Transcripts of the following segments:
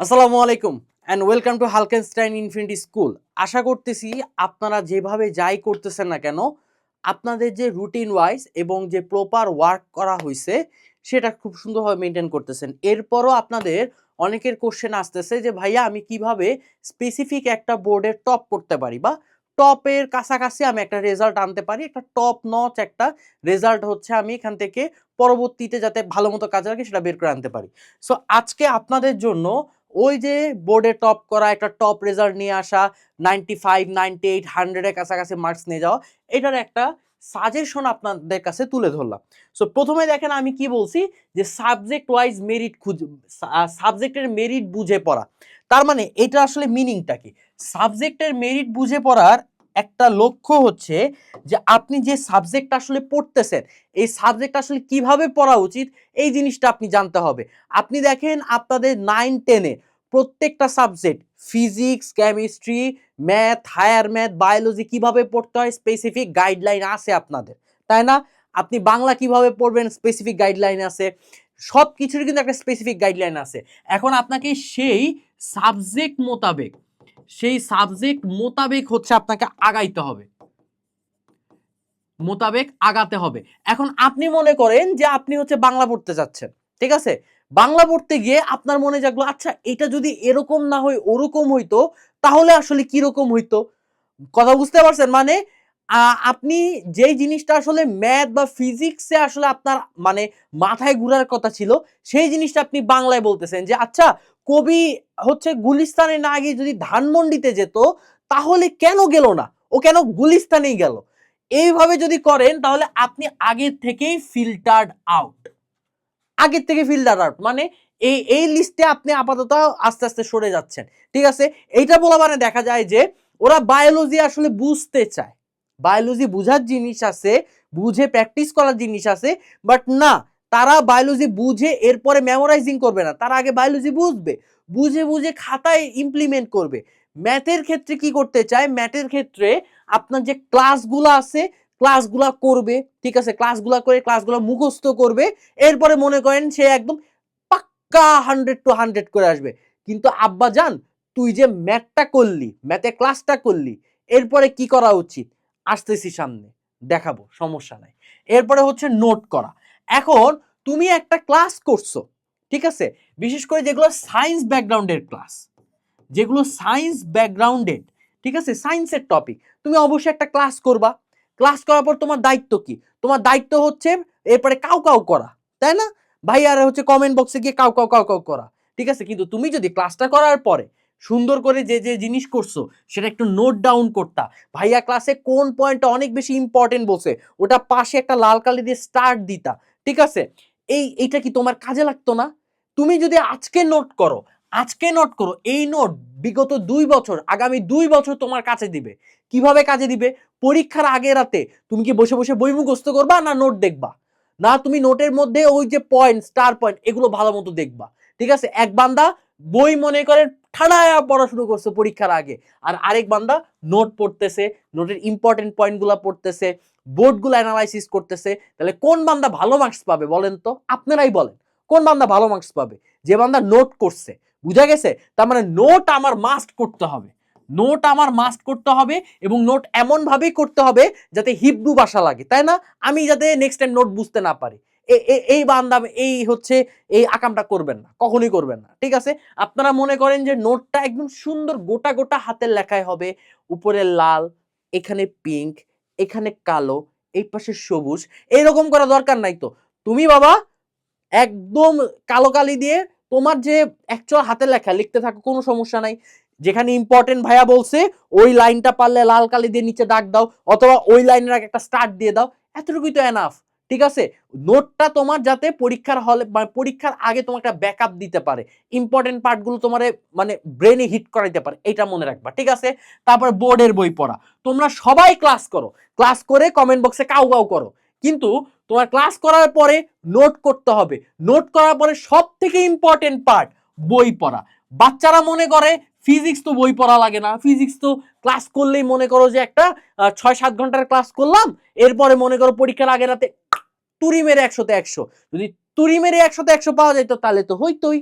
আসসালামু আলাইকুম and welcome to Halkenstein infinity school আশা করতেছি আপনারা যেভাবে যাই করতেছেন না কেন, আপনাদের যে রুটিন ওয়াইজ এবং যে প্রপার ওয়ার্ক করা হয়েছে সেটা খুব সুন্দরভাবে মেনটেন করতেছেন। এরপরও আপনাদের অনেকের কোশ্চেন আসতেছে যে, ভাইয়া, আমি কীভাবে স্পেসিফিক একটা বোর্ডে টপ করতে পারি? বা টপের কাছাকাছি আমি একটা রেজাল্ট আনতে পারি। একটা টপ নচ একটা রেজাল্ট হচ্ছে আমি এখান থেকে পরবর্তীতে যাতে ভালো মতো কাজে লাগে সেটা বের করে আনতে পারি। সো আজকে আপনাদের জন্য ওই যে বোর্ডে টপ করা, একটা টপ রেজাল্ট নিয়ে আসা নাইনটি ফাইভ নাইনটি এইট হান্ড্রেডের কাছাকাছি মার্কস নিয়ে যাওয়া, এটার একটা সাজেশন আপনাদের কাছে তুলে ধরলাম। সো প্রথমে দেখেন আমি কি বলছি যে সাবজেক্ট ওয়াইজ মেরিট খুঁজ সাবজেক্টের মেরিট বুঝে পড়া। তার মানে এটা আসলে মিনিংটা কি? সাবজেক্টের মেরিট বুঝে পড়ার একটা লক্ষ্য হচ্ছে যে আপনি যে সাবজেক্ট আসলে পড়তেছেন, এই সাবজেক্ট আসলে কীভাবে পড়া উচিত, এই জিনিসটা আপনি জানতে হবে। আপনি দেখেন আপনাদের নাইন টেনে প্রত্যেকটা subject physics chemistry math higher math biology কীভাবে পড়তে হয় স্পেসিফিক গাইডলাইন আছে আপনাদের, তাই না? আপনি বাংলা কীভাবে পড়বেন স্পেসিফিক গাইডলাইন আছে সব কিছুর কিন্তু একটা স্পেসিফিক গাইডলাইন আছে। এখন আপনাকে সেই সাবজেক্ট মোতাবেক সেই সাবজেক্ট মোতাবেক হচ্ছে আপনাকে আগাইতে হবে। মোতাবেক আগাতে হবে। এখন আপনি মনে করেন যে আপনি হচ্ছে বাংলা পড়তে যাচ্ছেন, ঠিক আছে? বাংলা পড়তে গিয়ে আপনার মনে জাগলো আচ্ছা এটা যদি এরকম না হয়, ওরকম হইতো, তাহলে আসলে কীরকম হইতো? কথা বুঝতে পারছেন? মানে আপনি যেই জিনিসটা আসলে ম্যাথ বা ফিজিক্সে আসলে আপনার মানে মাথায় ঘুরার কথা ছিল, সেই জিনিসটা আপনি বাংলায় বলতেছেন যে আচ্ছা কবি হচ্ছে গুলিস্তানে না গিয়ে যদি ধানমন্ডিতে যেত, তাহলে কেন গেল না? ও কেন গুলিস্তানেই গেল? এইভাবে যদি করেন, তাহলে আপনি আগের থেকেই ফিল্টার্ড আউট আগের থেকে ফিল্টার আউট মানে এই এই লিস্টে আপনি আপাতত আস্তে আস্তে সরে যাচ্ছেন। ঠিক আছে? এইটা বলা মানে দেখা যায় যে, ওরা বায়োলজি আসলে বুঝতে চায়। বায়োলজি বুঝার জিনিস আছে, বুঝে প্র্যাকটিস করার জিনিস আছে বাট না তারা বায়োলজি বুঝে এরপরে মেমোরাইজিং করবে না। তারা আগে বায়োলজি বুঝবে, বুঝে বুঝে খাতায় ইমপ্লিমেন্ট করবে। ম্যাথের ক্ষেত্রে কি করতে চায়? ম্যাথের ক্ষেত্রে আপনার যে ক্লাসগুলো আছে ক্লাসগুলা করবে, ঠিক আছে? ক্লাসগুলা করে ক্লাসগুলো মুখস্থ করবে, এরপরে মনে করেন সে একদম পাক্কা হান্ড্রেড টু হান্ড্রেড করে আসবে। কিন্তু আব্বা জান, তুই যে ম্যাথটা করলি ম্যাথে ক্লাসটা করলি, এরপরে কি করা উচিত? আসতেছি সামনে, দেখাবো, সমস্যা নাই। এরপরে হচ্ছে নোট করা। এখন তুমি একটা ক্লাস করছ, ঠিক আছে? বিশেষ করে যেগুলো সায়েন্স ব্যাকগ্রাউন্ডের ক্লাস যেগুলো সায়েন্স ব্যাকগ্রাউন্ডেড ঠিক আছে? সায়েন্সের টপিক তুমি অবশ্যই একটা ক্লাস করবা। ক্লাস করার পর তোমার দায়িত্ব কি? তোমার দায়িত্ব হচ্ছে এরপরে কাউ কাউ করা, তাই না? ভাই আর হচ্ছে কমেন্ট বক্সে গিয়ে কাউ কাউ কাউ কাউ করা, ঠিক আছে? কিন্তু তুমি যদি ক্লাসটা করার পরে সুন্দর করে যে যে জিনিস করছ, সেটা একটু নোট ডাউন করতা, ভাইয়া ক্লাসে কোন পয়েন্টটা অনেক বেশি ইম্পর্টেন্ট বলছে, ওটা পাশে একটা লাল কালি দিয়ে স্টার্ট দিতা ঠিক আছে? এই, এইটা কি তোমার কাজে লাগতো না? তুমি যদি আজকে নোট করো, আজকে নোট করো, এই নোট বিগত দুই বছর, আগামী দুই বছর তোমার কাছে দিবে। কীভাবে কাজে দিবে? পরীক্ষার আগে রাতে। তুমি কি বসে বসে বই মুখস্থ করবা না নোট দেখবা? না, তুমি নোটের মধ্যে ওই যে পয়েন্ট স্টার পয়েন্ট এগুলো ভালো মতো দেখবা। ঠিক আছে? এক বান্দা বই মনে করেন ঠাড়ায় পড়া শুরু করছে পরীক্ষার আগে। আর আরেক বান্দা নোট পড়তেছে নোটের ইম্পর্টেন্ট পয়েন্টগুলো পড়তেছে বোর্ডগুলো অ্যানালাইসিস করতেছে। তাহলে কোন বান্দা ভালো মার্কস পাবে বলেন তো? আপনারাই বলেন, কোন বান্দা ভালো মার্কস পাবে? যে বান্দা নোট করছে, বুঝা গেছে? তার মানে নোট আমার মাস্ট করতে হবে। নোট আমার মাস্ট করতে হবে এবং নোট এমনভাবেই করতে হবে যাতে হিব্রু ভাষা লাগে, তাই না? আমি যাতে নেক্সট টাইম নোট বুঝতে না পারি। এই বান্দা এই হচ্ছে, এই আকামটা করবেন না, কখনোই করবেন না, ঠিক আছে? আপনারা মনে করেন যে নোটটা একদম সুন্দর গোটা গোটা হাতের লেখায় হবে, উপরে লাল, এখানে পিঙ্ক এখানে কালো, এই পাশে সবুজ, এরকম করা দরকার নাই তো। তুমি বাবা, একদম কালো কালি দিয়ে তোমার যে অ্যাকচুয়াল হাতের লেখা, লিখতে থাকো, কোনো সমস্যা নাই। যেখানে ইম্পর্টেন্ট ভাইয়া বলছে, ওই লাইনটা পারলে লাল কালি দিয়ে নিচে দাগ দাও, অথবা ওই লাইনের আগে একটা স্টার্ট দিয়ে দাও, এতটুকুই তো এনাফ ঠিক আছে? নোটটা তোমার যাতে পরীক্ষার হলে পরীক্ষার আগে তোমার একটা ব্যাকআপ দিতে পারে। ইম্পর্টেন্ট পার্টগুলো তোমার মানে ব্রেনে হিট করাইতে পারে, এটা মনে রাখবা, ঠিক আছে? তারপর বোর্ডের বই পড়া। তোমরা সবাই ক্লাস করো। ক্লাস করে কমেন্ট বক্সে কাউ কাউ করো। কিন্তু তোমার ক্লাস করার পরে নোট করতে হবে। নোট করার পরে সব থেকে ইম্পর্টেন্ট পার্ট বই পড়া। বাচ্চারা মনে করে ফিজিক্স তো বই পড়া লাগে না। ফিজিক্স তো ক্লাস করলেই মনে করো যে একটা ছয় সাত ঘণ্টার ক্লাস করলাম। এরপরে মনে করো পরীক্ষার আগে রাতে তুড়ি মেরে একশোতে একশো। যদি তুরি মেরে একশোতে একশো পাওয়া যায় তো তাহলে তো হইতোই,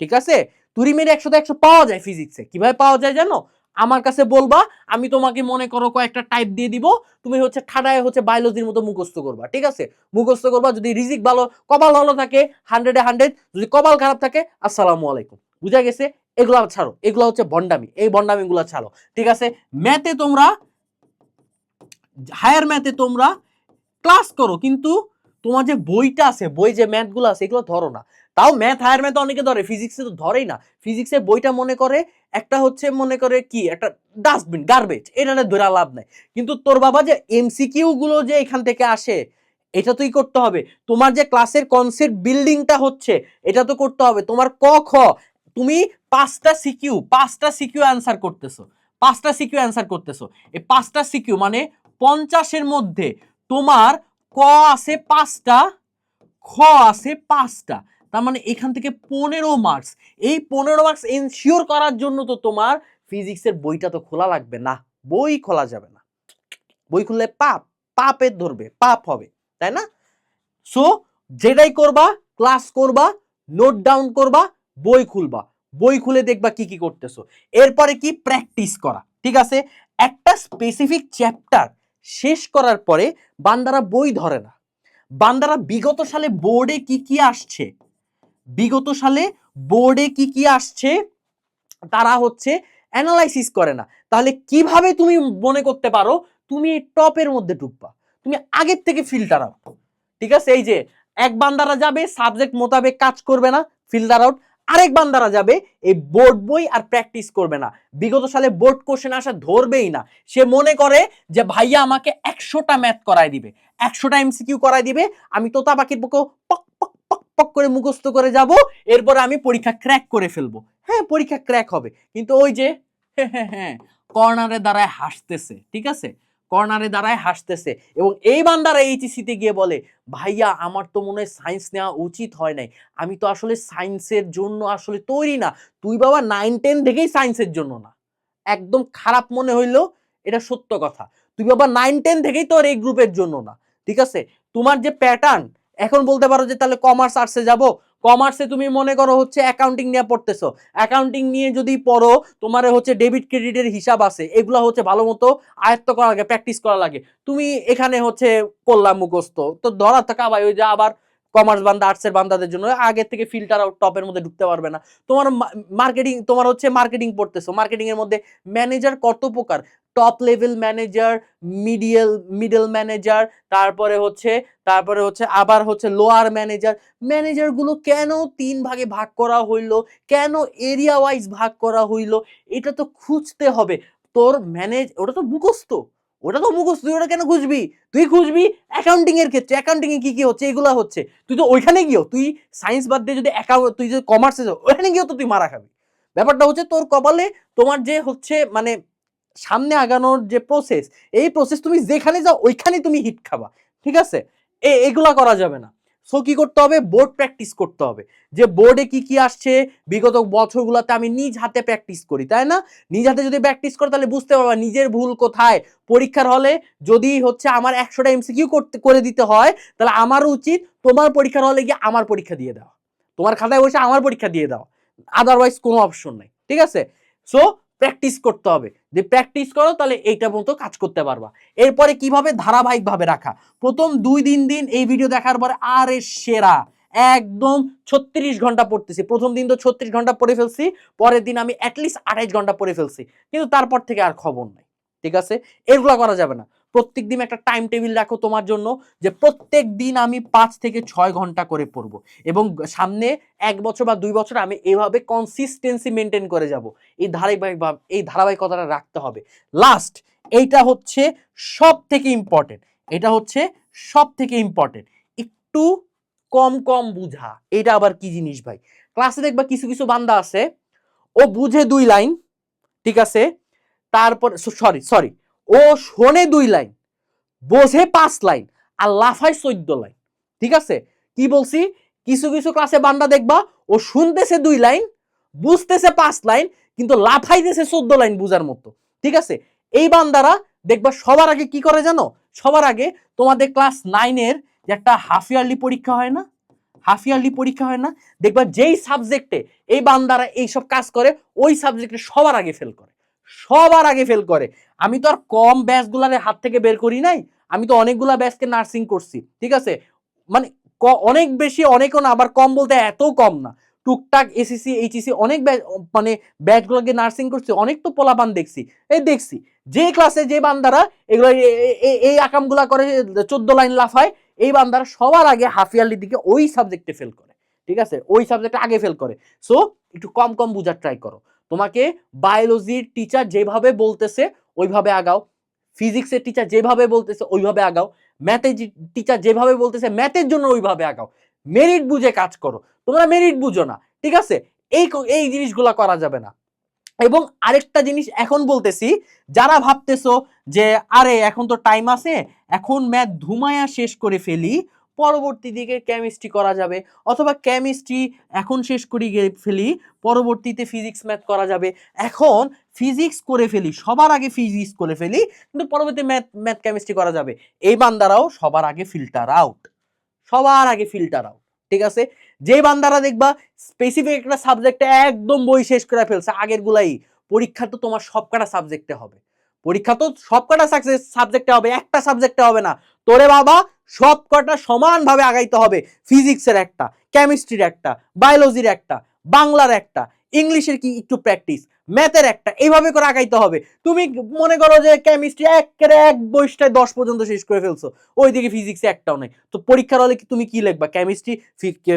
ঠিক আছে? তুরি মেরে একশো একশো পাওয়া যায় ফিজিক্সে কীভাবে পাওয়া যায় জানো? আমার কাছে বলবা, আমি তোমাকে মনে করো কয়েকটা টাইপ দিয়ে দিব, তুমি হচ্ছে ঠাডায় হচ্ছে বায়োলজির মতো মুখস্থ করবা, ঠিক আছে? মুখস্থ করবা, যদি রিজিক ভালো কপাল ভালো থাকে হান্ড্রেডে হান্ড্রেড যদি কপাল খারাপ থাকে, আসসালামু আলাইকুম। বুঝা গেছে? এগুলো ছাড়ো, এগুলো হচ্ছে বন্ডামি এই ভণ্ডামি গুলো ছাড়ো, ঠিক আছে? ম্যাথে তোমরা হায়ার ম্যাথে তোমরা ক্লাস করো, কিন্তু তোমার যে বইটা আছে, বই যে ম্যাথগুলো আছে, এগুলো ধরো না। তাও ম্যাথ হায়ার ম্যাথ অনেকে ধরে ফিজিক্সে তো ধরেই না। ফিজিক্সের বইটা মনে করে, একটা হচ্ছে মনে করে কি, একটা ডাস্টবিন গার্বেজ এটা ধরে লাভ নাই। কিন্তু তোর বাবা যে এমসিকিউ গুলো যে এখান থেকে আসে, এটা তুই করতে হবে। তোমার যে ক্লাসের কনসেপ্ট বিল্ডিংটা হচ্ছে, এটা তো করতে হবে। তোমার ক, খ, তুমি পাঁচটা সিকিউ পাঁচটা সিকিউ অ্যান্সার করতেছো। পাঁচটা সিকিউ অ্যান্সার করতেছো। এই পাঁচটা সিকিউ মানে পঞ্চাশের মধ্যে তোমার ক আছে পাঁচটা, খ আছে পাঁচটা। তার মানে এখান থেকে পনেরো মার্কস এই পনেরো মার্কস এনশিওর করার জন্য তো তোমার ফিজিক্সের বইটা তো খোলা লাগবে না। বই খোলা যাবে না। বই খুললে পাপ, পাপের ধরবে, পাপ হবে, তাই না? সো যেটাই করবা ক্লাস করবা নোট ডাউন করবা, বই খুলবা। বই খুলে দেখবা কি কি করতেছো। এরপরে কি প্র্যাকটিস করা, ঠিক আছে? একটা স্পেসিফিক চ্যাপ্টার শেষ করার পরে বান্দারা বই ধরে না। বান্দারা বিগত সালে বোর্ডে কি কি আসছে? বিগত সালে বোর্ডে কি কি আসছে? তারা হচ্ছে অ্যানালাইসিস করে না। তাহলে কীভাবে তুমি মনে করতে পারো? তুমি এই টপের মধ্যে ঢুকবা। তুমি আগের থেকে ফিল্টার আউট ঠিক আছে? এই যে, এক বান্দারা যাবে সাবজেক্ট মোতাবেক কাজ করবে না ফিল্টার আউট আরেক বান্দারা যাবে, এই বোর্ড বই আর প্র্যাকটিস করবে না। বিগত সালে বোর্ড কোশ্চেন আসা ধরবেই না। সে মনে করে যে, ভাইয়া আমাকে একশোটা ম্যাথ করায় দিবে, একশোটা এমসিকিউ করায় দিবে, আমি তোতা পাখির পক্ষ পক পক পক পক করে মুখস্থ করে যাব, এরপরে আমি পরীক্ষা ক্র্যাক করে ফেলব। হ্যাঁ পরীক্ষা ক্র্যাক হবে। কিন্তু ওই যে হ্যাঁ হ্যাঁ কর্নারে দ্বারায় হাসতেছে, ঠিক আছে? কর্নারে দাঁড়ায় হাসতেছে এবং এই বান্দারা এইচএসিতে গিয়ে বলে, ভাইয়া, আমার তো মনে হয় সায়েন্স নেওয়া উচিত হয় নাই। আমি তো আসলে সায়েন্সের জন্য আসলে তৈরি না। তুই বাবা নাইন টেন থেকেই সায়েন্সের জন্য না। একদম খারাপ মনে হইল এটা সত্য কথা। তুই বাবা নাইন টেন থেকেই তোর এই গ্রুপের জন্য না। ঠিক আছে? তোমার যে প্যাটার্ন এখন বলতে পারো যে তাহলে কমার্স আর্টসে যাব কমার্সে তুমি মনে করো হচ্ছে অ্যাকাউন্টিং নিয়ে পড়তেছো। অ্যাকাউন্টিং নিয়ে যদি পড়ো, তোমার হচ্ছে ডেবিট ক্রেডিটের হিসাব আছে, এগুলো হচ্ছে ভালো মতো আয়ত্ত করা লাগে প্র্যাকটিস করা লাগে। তুমি এখানে হচ্ছে করলাম মুখস্থ। তো ধরা থাকা ভাই ওই যে আবার কমার্স বান্দা আর্টসের বান্দাদের জন্য আগের থেকে ফিল্টার আউট টপের মধ্যে ঢুকতে পারবে না। তোমার মার্কেটিং তোমার হচ্ছে মার্কেটিং পড়তেছো। মার্কেটিং এর মধ্যে ম্যানেজার কত প্রকার? Top level manager medial middle manager তারপরে হচ্ছে তারপরে হচ্ছে আবার হচ্ছে লোয়ার ম্যানেজার ম্যানেজারগুলো কেন তিন ভাগে ভাগ করা হইল? কেন এরিয়া ওয়াইজ ভাগ করা হইল? এটা তো খুঁজতে হবে। তোর ম্যানেজ ওটা তো মুখস্থ। ওটা তো মুখস্থ, তুই ওটা কেন খুঁজবি? তুই খুঁজবি অ্যাকাউন্টিং এর ক্ষেত্রে। অ্যাকাউন্টিং এ কি কি হচ্ছে? এগুলো হচ্ছে। তুই তো ওইখানে গিয়েও, তুই সায়েন্স বাদ দিয়ে যদি অ্যাকাউন্ট তুই যদি কমার্সে যাও ওইখানে গিয়েও তো তুই মারা খাবি। ব্যাপারটা হচ্ছে তোর কপালে তোমার যে হচ্ছে মানে সামনে আগানোর যে প্রসেস এই প্রসেস তুমি যেখানে যাও ওইখানে তুমি হিট খাবা, ঠিক আছে? এ, এগুলা করা যাবে না। সো কি করতে হবে? বোর্ড প্র্যাকটিস করতে হবে। যে বোর্ডে কি কি আসছে? বিগত বছরগুলোতে আমি নিজ হাতে প্র্যাকটিস করি, তাই না? নিজ হাতে যদি প্র্যাকটিস করো, তাহলে বুঝতে পারবা নিজের ভুল কোথায়। পরীক্ষার হলে যদি হচ্ছে আমার একশোটা এমসিকিউ করতে, করে দিতে হয়, তাহলে আমার উচিত তোমার পরীক্ষার হলে গিয়ে আমার পরীক্ষা দিয়ে দেওয়া। তোমার খাতায় বসে আমার পরীক্ষা দিয়ে দেওয়া। আদারওয়াইজ কোনো অপশন নাই, ঠিক আছে? সো প্র্যাকটিস করতে হবে। যে প্র্যাকটিস করো, তাহলে এইটা মতো কাজ করতে পারবা। এরপরে কীভাবে ধারাবাহিকভাবে রাখা? প্রথম দুই দিন দিন এই ভিডিও দেখার পরে আরে সেরা! একদম ছত্রিশ ঘণ্টা পড়তেছি। প্রথম দিন তো ছত্রিশ ঘণ্টা পড়ে ফেলছি, পরের দিন আমি অ্যাটলিস্ট আঠাইশ ঘণ্টা পড়ে ফেলছি। কিন্তু তারপর থেকে আর খবর নাই। ঠিক আছে? এগুলো করা যাবে না। প্রত্যেক দিন একটা টাইম টেবিল রাখো তোমার জন্য যে প্রত্যেক দিন আমি পাঁচ থেকে ছয় ঘণ্টা করে পড়ব। এবং সামনে এক বছর বা দুই বছর আমি এভাবে কনসিস্টেন্সি মেনটেন করে যাব। এই ধারাবাহিক এই ধারাবাহিকতাটা রাখতে হবে। লাস্ট এইটা হচ্ছে সব থেকে ইম্পর্টেন্ট এটা হচ্ছে সব থেকে ইম্পর্টেন্ট একটু কম কম বুঝা। এটা আবার কি জিনিস ভাই? ক্লাসে দেখবা কিছু কিছু বান্দা আছে, ও বুঝে দুই লাইন ঠিক আছে? তারপর সরি সরি ও শোনে দুই লাইন, বোঝে পাঁচ লাইন আর লাফায় চোদ্দ লাইন। ঠিক আছে? কি বলছি? কিছু কিছু ক্লাসে বান্দা দেখবা, ও শুনতেছে দুই লাইন, বুঝতেছে পাঁচ লাইন, কিন্তু লাফাইতেছে চোদ্দ লাইন বুঝার মতো। ঠিক আছে? এই বান্দারা দেখবা সবার আগে কি করে জানো? সবার আগে তোমাদের ক্লাস নাইনের যে একটা হাফ ইয়ারলি পরীক্ষা হয় না? হাফ ইয়ারলি পরীক্ষা হয় না? দেখবা যেই সাবজেক্টে এই বান্দারা এইসব কাজ করে, ওই সাবজেক্টে সবার আগে ফেল করে। সবার আগে ফেল করে। আমি তো আর কম ব্যাচগুলারে হাত থেকে বের করি নাই, আমি তো অনেকগুলা ব্যাচকে নার্সিং করছি, ঠিক আছে? মানে অনেক বেশি, অনেকও না, আবার কম বলতে এত কম না। টুকটাক এসিসি এইচএসি অনেক ব্যাচ মানে ব্যাচগুলোকে নার্সিং করছে, অনেক তো পোলাপান দেখছি। এই দেখছি, যে ক্লাসে যে বান্দারা, এগুলো এই আকামগুলা করে, চোদ্দ লাইন লাফায় এই বান্দারা সবার আগে হাফ দিকে ওই সাবজেক্টে ফেল করে, ঠিক আছে? ওই সাবজেক্টে আগে ফেল করে। সো একটু কম কম বুঝার ট্রাই করো। তোমাকে বায়োলজির টিচার যেভাবে বলতেছে ওইভাবে আগাও। ফিজিক্সের টিচার যেভাবে বলতেছে, ওইভাবে আগাও। ম্যাথের টিচার যেভাবে বলতেছে ম্যাথের জন্য ওইভাবে আগাও। মেরিট বুঝে কাজ করো। তোমরা মেরিট বুঝো না, ঠিক আছে? এই এই জিনিসগুলা করা যাবে না। এবং আরেকটা জিনিস এখন বলতেছি, যারা ভাবতেছো যে, আরে এখন তো টাইম আছে, এখন ম্যাথ ধুমায়া শেষ করে ফেলি পরবর্তী দিকে কেমিস্ট্রি করা যাবে। অথবা কেমিস্ট্রি এখন শেষ করে ফেলি, পরবর্তীতে ফিজিক্স ম্যাথ করা যাবে। এখন ফিজিক্স করে ফেলি, সবার আগে ফিজিক্স করে ফেলি, কিন্তু পরবর্তী ম্যাথ ম্যাথ কেমিস্ট্রি করা যাবে। এই বান্দারাও সবার আগে ফিল্টার আউট সবার আগে ফিল্টার আউট ঠিক আছে? যে বান্দারা দেখবা স্পেসিফিক একটা সাবজেক্টে একদম বই শেষ করে ফেলছে আগের গুলাই পরীক্ষা তো তোমার সবকটা সাবজেক্টে হবে। পরীক্ষা তো সবকটা সাকসেস সাবজেক্টে হবে, একটা সাবজেক্টে হবে না। তোরে বাবা, সবকটা সমানভাবে আগাইতে হবে। ফিজিক্সের একটা কেমিস্ট্রির একটা বায়োলজির একটা, বাংলার একটা ইংলিশের কি একটু প্র্যাকটিস ম্যাথের একটা, এইভাবে করে আগাইতে হবে। তুমি মনে করো যে কেমিস্ট্রি একের এক বইটায় দশ পর্যন্ত শেষ করে ফেলছো, ওইদিকে ফিজিক্সে একটাও নেই। তো পরীক্ষার হলে কি তুমি কি লিখবা? কেমিস্ট্রি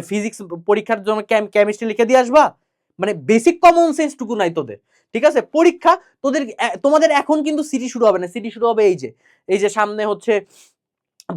ফিজিক্স পরীক্ষার জন্য কেমিস্ট্রি লিখে দিয়ে আসবা? মানে বেসিক কমন সেন্সটুকু নাই তোদের, ঠিক আছে? পরীক্ষা তোদের তোমাদের এখন কিন্তু সিটি শুরু হবে না সিটি শুরু হবে এই যে এই যে সামনে হচ্ছে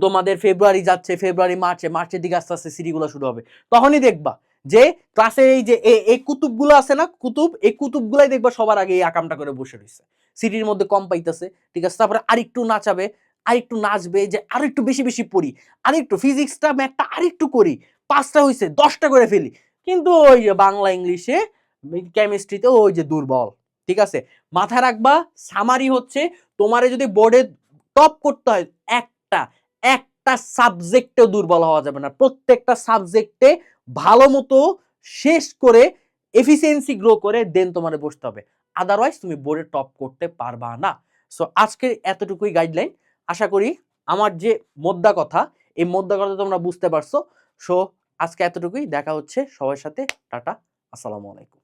তোমাদের ফেব্রুয়ারি যাচ্ছে ফেব্রুয়ারি মার্চে মার্চের দিকে আস্তে আস্তে সিটিগুলো শুরু হবে। তখনই দেখবা যে ক্লাসে এই যে এই কুতুবগুলো আছে না, কুতুব, এই কুতুবগুলাই দেখবা সবার আগে এই আকামটা করে বসে রয়েছে সিটির মধ্যে কম পাইতেছে, ঠিক আছে? তারপরে আরেকটু নাচাবে, আরেকটু নাচবে যে আরও একটু বেশি বেশি পড়ি, আরেকটু ফিজিক্সটা ম্যাথটা আরেকটু করি, পাঁচটা হয়েছে দশটা করে ফেলি। কিন্তু ওই বাংলা ইংলিশে কেমিস্ট্রিতে ওই যে দুর্বল, ঠিক আছে? মাথায় রাখবা সামারি হচ্ছে তোমারে যদি বোর্ডে টপ করতে হয়, একটা একটা সাবজেক্টেও দুর্বল হওয়া যাবে না। প্রত্যেকটা সাবজেক্টে ভালো মতো শেষ করে এফিসিয়েন্সি গ্রো করে দেন তোমার বসতে হবে। আদারওয়াইজ তুমি বোর্ডে টপ করতে পারবা না। সো আজকের এতটুকুই গাইডলাইন আশা করি আমার যে মোদ্দা কথা, এই মোদ্দা কথা তোমরা বুঝতে পারছ। সো আজকে এতটুকুই। দেখা হচ্ছে সবার সাথে। টাটা। আসসালামু আলাইকুম।